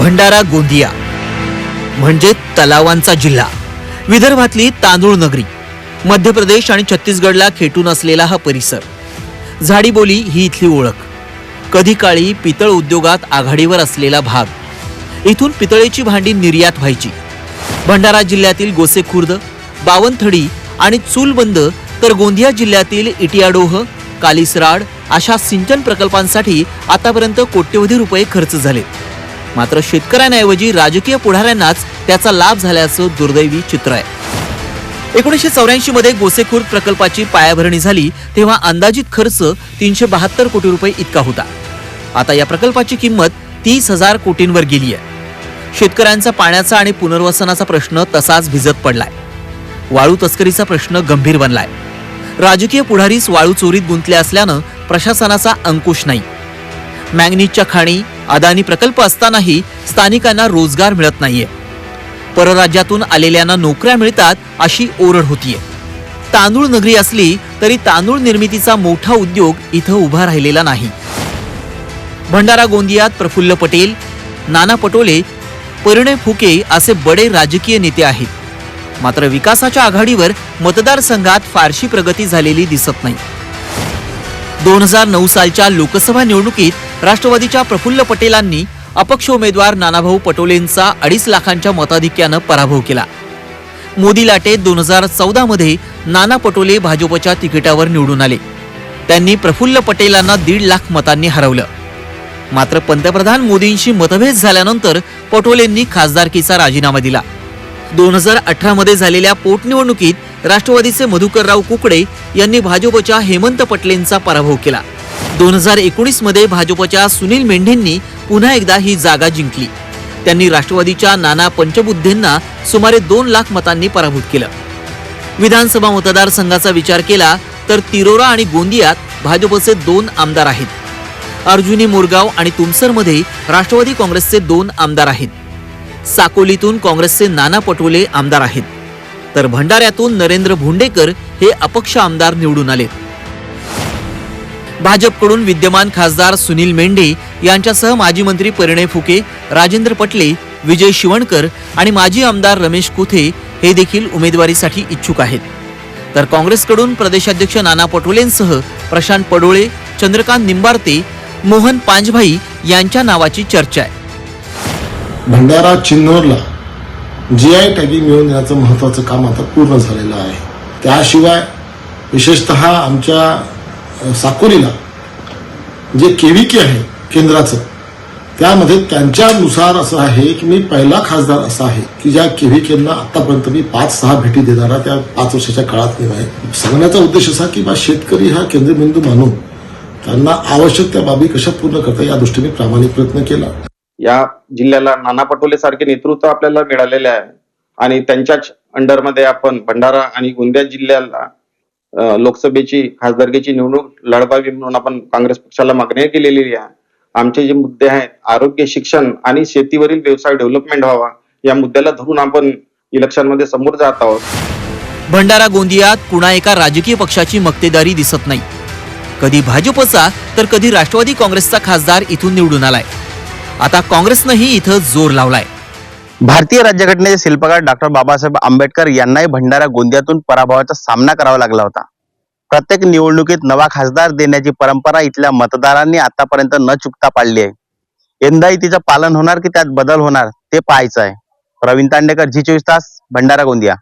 भंडारा गोंदिया म्हणजे तलावांचा जिल्हा. विदर्भातली तांदूळ नगरी मध्य प्रदेश आणि छत्तीसगडला खेटून असलेला हा परिसर. झाडीबोली ही इथली ओळख. कधी काळी पितळ उद्योगात आघाडीवर असलेला भाग. इथून पितळेची भांडी निर्यात व्हायची. भंडारा जिल्ह्यातील गोसेखुर्द बावनथडी आणि चूलबंद तर गोंदिया जिल्ह्यातील इटियाडोह कालिसराड अशा सिंचन प्रकल्पांसाठी आतापर्यंत कोट्यवधी रुपये खर्च झाले. मात्र शेतकऱ्यांऐवजी राजकीय पुढाऱ्यांनाच त्याचा लाभ झाल्याचं दुर्दैवी चित्र आहे. एकोणीसशे चौऱ्याऐंशी मध्ये गोसेखुर्द प्रकल्पाची पायाभरणी झाली तेव्हा अंदाजित खर्च तीनशे बहात्तर कोटी रुपये इतका होता. आता या प्रकल्पाची किंमत तीस हजार कोटींवर गेली आहे. शेतकऱ्यांचा पाण्याचा आणि पुनर्वसनाचा प्रश्न तसाच भिजत पडलाय. वाळू तस्करीचा प्रश्न गंभीर बनलाय. राजकीय पुढारीस वाळू चोरीत गुंतले असल्यानं प्रशासनाचा अंकुश नाही. मॅंगनीजच्या खाणी अदानी प्रकल्प असतानाही स्थानिकांना रोजगार मिळत नाहीये. परराज्यातून आलेल्यांना नोकऱ्या मिळतात अशी ओरड होतीये. तांदूळ नगरी असली तरी तांदूळ निर्मितीचा मोठा उद्योग इथं उभा राहिलेला नाही. भंडारा गोंदियात प्रफुल्ल पटेल नाना पटोले परिणय फुके असे बडे राजकीय नेते आहेत. मात्र विकासाच्या आघाडीवर मतदारसंघात फारशी प्रगती झालेली दिसत नाही. दोन हजार नऊ सालच्या लोकसभा निवडणुकीत राष्ट्रवादीच्या प्रफुल्ल पटेलांनी अपक्ष उमेदवार नानाभाऊ पटोलेंचा अडीच लाखांच्या मताधिक्यानं पराभव केला. मोदी लाटेत दोन हजार चौदा मध्ये नाना पटोले भाजपच्या तिकिटावर निवडून आले. त्यांनी प्रफुल्ल पटेलांना दीड लाख मतांनी हरवलं. मात्र पंतप्रधान मोदींशी मतभेद झाल्यानंतर पटोलेंनी खासदारकीचा राजीनामा दिला. दोन हजार अठरा मध्ये झालेल्या पोटनिवडणुकीत राष्ट्रवादीचे मधुकरराव कुकडे यांनी भाजपच्या हेमंत पटलेंचा पराभव केला. दोन हजार एकोणीसमध्ये भाजपच्या सुनील मेंढेंनी पुन्हा एकदा ही जागा जिंकली. त्यांनी राष्ट्रवादीच्या नाना पंचबुद्धेंना सुमारे दोन लाख मतांनी पराभूत केलं. विधानसभा मतदारसंघाचा विचार केला तर तिरोरा आणि गोंदियात भाजपचे दोन आमदार आहेत. अर्जुनी मोरगाव आणि तुमसरमध्ये राष्ट्रवादी काँग्रेसचे दोन आमदार आहेत. साकोलीतून काँग्रेसचे नाना पटोले आमदार आहेत. तर भंडाऱ्यातून नरेंद्र भोंडेकर हे अपक्ष आमदार निवडून आले. भाजपकडून विद्यमान खासदार सुनील मेंढे यांच्यासह माजी मंत्री परिणय फुके राजेंद्र पटले विजय शिवणकर आणि माजी आमदार रमेश कुथे हे देखील उमेदवारीसाठी इच्छुक आहेत. तर काँग्रेसकडून प्रदेशाध्यक्ष नाना पटोलेंसह प्रशांत पडोळे चंद्रकांत निंबारते मोहन पांजभाई यांच्या नावाची चर्चा आहे. भंडारा चिन्नोरला जी आय टॅगिंग मिळवून देण्याचं महत्वाचं काम आता पूर्ण झालेलं आहे. त्याशिवाय विशेषत आमच्या साकोलीला जे केविके आहे केंद्राचं त्यामध्ये त्यांच्यानुसार असं आहे की मी पहिला खासदार असा आहे की ज्या केव्हीकेंना आतापर्यंत मी पाच सहा भेटी देणारा त्या पाच वर्षाच्या काळात मी आहे. सांगण्याचा उद्देश असा की बा शेतकरी हा केंद्रबिंदू मानून त्यांना आवश्यक त्या बाबी कशा पूर्ण करता या दृष्टीने प्रामाणिक प्रयत्न केला. या जिल्ह्याला नाना पटोले सारखे नेतृत्व आपल्याला मिळालेले आहे. आणि त्यांच्याच अंडरमध्ये आपण भंडारा आणि गोंदिया जिल्ह्याला लोकसभेची खासदारकीची निवडणूक लढवावी म्हणून आपण काँग्रेस पक्षाला मागणी केलेली आहे. आमचे जे मुद्दे आहेत आरोग्य शिक्षण आणि शेतीवरील व्यवसाय डेव्हलपमेंट व्हावा या मुद्द्याला धरून आपण इलेक्शनमध्ये समोर जात आहोत. भंडारा गोंदियात कुणा एका राजकीय पक्षाची मक्तेदारी दिसत नाही. कधी भाजपचा तर कधी राष्ट्रवादी काँग्रेसचा खासदार इथून निवडून आलाय. आता काँग्रेसनंही इथं जोर लावलाय. भारतीय राज्यघटनेचे शिल्पकार डॉक्टर बाबासाहेब आंबेडकर यांनाही भंडारा गोंदियातून पराभवाचा सामना करावा लागला होता. प्रत्येक निवडणुकीत नवा खासदार देण्याची परंपरा इथल्या मतदारांनी आतापर्यंत न चुकता पाळली आहे. यंदाही तिचं पालन होणार की त्यात बदल होणार ते पाहायचं आहे. प्रवीण तांडेकर झी चोवीस तास भंडारा गोंदिया.